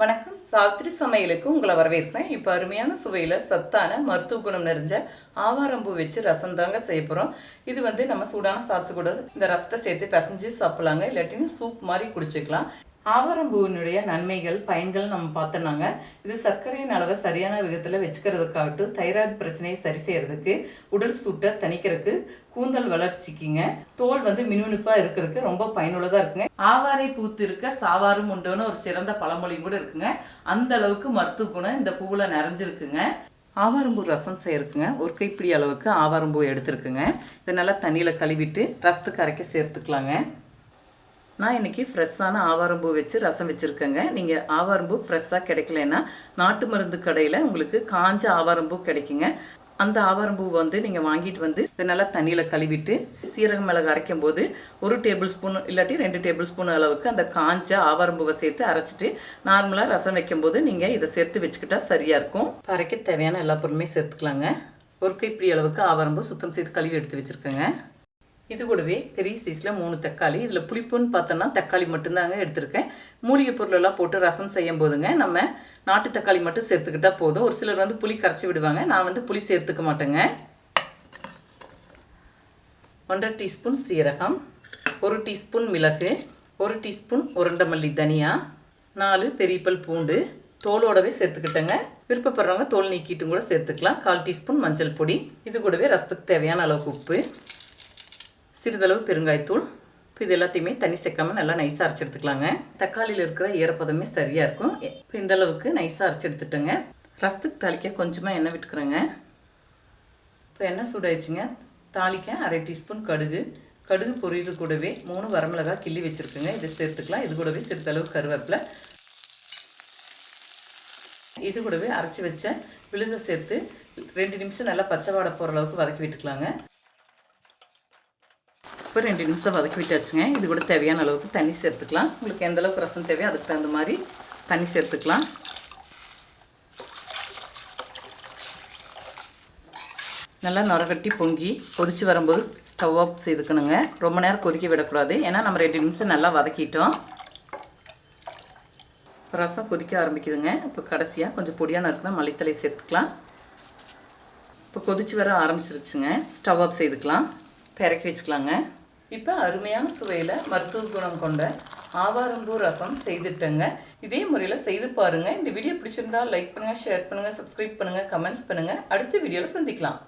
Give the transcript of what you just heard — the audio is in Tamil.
வணக்கம். சாவித்திரி சமையலுக்கு உங்களை வரவேற்கிறேன். இப்போ அருமையான சுவையில் சத்தான மருத்துவ குணம் நிறைஞ்ச ஆவாரம்பூ வச்சு ரசம் தாங்க செய்ய போகிறோம் இது வந்து நம்ம சூடான சாத்து கூட இந்த ரசத்தை சேர்த்து பிசைஞ்சு சாப்பிடலாங்க. இல்லாட்டின்னு சூப் மாதிரி குடிச்சிக்கலாம். ஆவாரம்பூவினுடைய நன்மைகள் பயன்கள் நம்ம பார்த்தோம்னாங்க. இது சர்க்கரையின் அளவை சரியான விதத்தில் வச்சுக்கிறதுக்காகட்டும் தைராய்டு பிரச்சனையை சரி செய்யறதுக்கு உடல் சூட்டை தணிக்கிறதுக்கு கூந்தல் வளர்ச்சிக்குங்க. தோல் வந்து மினுமினுப்பாக இருக்கிறதுக்கு ரொம்ப பயனுள்ளதாக இருக்குங்க. ஆவாரை பூத்து இருக்க சாவாரும் உண்டுன்னு ஒரு சிறந்த பழமொழியும் கூட இருக்குங்க. அந்த அளவுக்கு மருத்துவ குணம் இந்த பூவில் நிறைஞ்சிருக்குங்க. ஆவாரம்பூ ரசம் செய்யறதுக்குங்க. ஒரு கைப்பிடி அளவுக்கு ஆவாரம்பூ எடுத்துருக்குங்க. இதை நல்லா தண்ணியில் கழுவிட்டு ரசத்துக்கு அரைக்க சேர்த்துக்கலாங்க. நான் இன்றைக்கி ஃப்ரெஷ்ஷான ஆவாரம்பூ வச்சு ரசம் வச்சுருக்கேங்க. நீங்கள் ஆவாரம்பூ ஃப்ரெஷ்ஷாக கிடைக்கலன்னா நாட்டு மருந்து கடையில் உங்களுக்கு காஞ்ச ஆவாரம்பூ கிடைக்குங்க. அந்த ஆவாரம்பூ வந்து நீங்கள் வாங்கிட்டு வந்து இதை நல்லா தண்ணியில் கழுவிட்டு சீரக மிளகு அரைக்கும் போது ஒரு டேபிள் ஸ்பூன் இல்லாட்டி ரெண்டு டேபிள் ஸ்பூன் அளவுக்கு அந்த காஞ்ச ஆவாரம்பூவை சேர்த்து அரைச்சிட்டு நார்மலாக ரசம் வைக்கும்போது நீங்கள் இதை சேர்த்து வச்சுக்கிட்டா சரியாக இருக்கும். அரைக்க தேவையான எல்லா பொருளுமே சேர்த்துக்கலாங்க. ஒரு கைப்பிடி அளவுக்கு ஆவாரம்பூ சுத்தம் செய்து கழுவி எடுத்து வச்சுருக்கேங்க. இது கூடவே பெரிய சைஸில் மூணு தக்காளி. இதில் புளிப்புன்னு பார்த்தோன்னா தக்காளி மட்டும்தாங்க எடுத்திருக்கேன். மூலிகை பொருளெல்லாம் போட்டு ரசம் செய்யும் போதுங்க நம்ம நாட்டு தக்காளி மட்டும் சேர்த்துக்கிட்டா போதும். ஒரு சிலர் வந்து புளி கரைச்சி விடுவாங்க. நான் வந்து புளி சேர்த்துக்க மாட்டேங்க. ஒன்றரை டீஸ்பூன் சீரகம் ஒரு டீஸ்பூன் மிளகு ஒரு டீஸ்பூன் உருண்டை மல்லி தனியா நாலு பெரியப்பல் பூண்டு. தோலோடவே சேர்த்துக்கிட்டேங்க. விருப்பப்படுறவங்க தோல் நீக்கிட்டும் கூட சேர்த்துக்கலாம். கால் டீஸ்பூன் மஞ்சள் பொடி. இது கூடவே ரசத்துக்கு தேவையான அளவுக்கு உப்பு. சிறிதளவு பெருங்காயத்தூள். இப்போ இது எல்லாத்தையுமே தண்ணி சேர்க்காமல் நல்லா நைஸாக அரைச்சி எடுத்துக்கலாங்க. தக்காளியில் இருக்கிற ஈரப்பதமே சரியாக இருக்கும். இப்போ இந்த அளவுக்கு நைஸாக அரைச்சி எடுத்துட்டேங்க. ரசத்துக்கு தாளிக்க கொஞ்சமாக எண்ணெய் விட்டுக்கிறேங்க. இப்போ எண்ணெய் சூடாயிடுச்சுங்க. தாளிக்க அரை டீஸ்பூன் கடுகு. கடுகு பொரியது கூடவே மூணு வரமிளகாய் கிள்ளி வச்சுருக்குங்க. இதை சேர்த்துக்கலாம். இது கூடவே சிறிதளவு கருவேப்பிலை. இது கூடவே அரைச்சி வச்ச விழுதை சேர்த்து ரெண்டு நிமிஷம் நல்லா பச்சை வாடை போகிற அளவுக்கு வதக்கி விட்டுக்கலாங்க. இப்போ ரெண்டு நிமிஷம் வதக்கி விட்டாச்சுங்க இது கூட தேவையான அளவுக்கு தண்ணி சேர்த்துக்கலாம். உங்களுக்கு எந்த அளவுக்கு ரசம் தேவையோ அதுக்கு தகுந்த மாதிரி தண்ணி சேர்த்துக்கலாம். நல்லா நுரகட்டி பொங்கி கொதிச்சு வரும்போது ஸ்டவ் ஆஃப் செய்துக்கணுங்க. ரொம்ப நேரம் கொதிக்க விடக்கூடாது. ஏன்னா நம்ம ரெண்டு நிமிஷம் நல்லா வதக்கிட்டோம். ரசம் கொதிக்க ஆரம்பிக்குதுங்க. இப்போ கடைசியாக கொஞ்சம் பொடியான இருக்குன்னா மல்லித்தலை சேர்த்துக்கலாம். இப்போ கொதிச்சு வர ஆரம்பிச்சிருச்சுங்க. Stove off செய்துக்கலாம். பிறக்கி வச்சுக்கலாங்க. இப்போ அருமையான சுவையில் மருத்துவ குணம் கொண்ட ஆவாரம்பூ ரசம் செய்துட்டேங்க. இதே முறையில் செய்து பாருங்கள் இந்த வீடியோ பிடிச்சிருந்தா லைக் பண்ணுங்கள் ஷேர் பண்ணுங்கள் சப்ஸ்கிரைப் பண்ணுங்கள் கமெண்ட்ஸ் பண்ணுங்கள் அடுத்த வீடியோவில் சந்திக்கலாம்.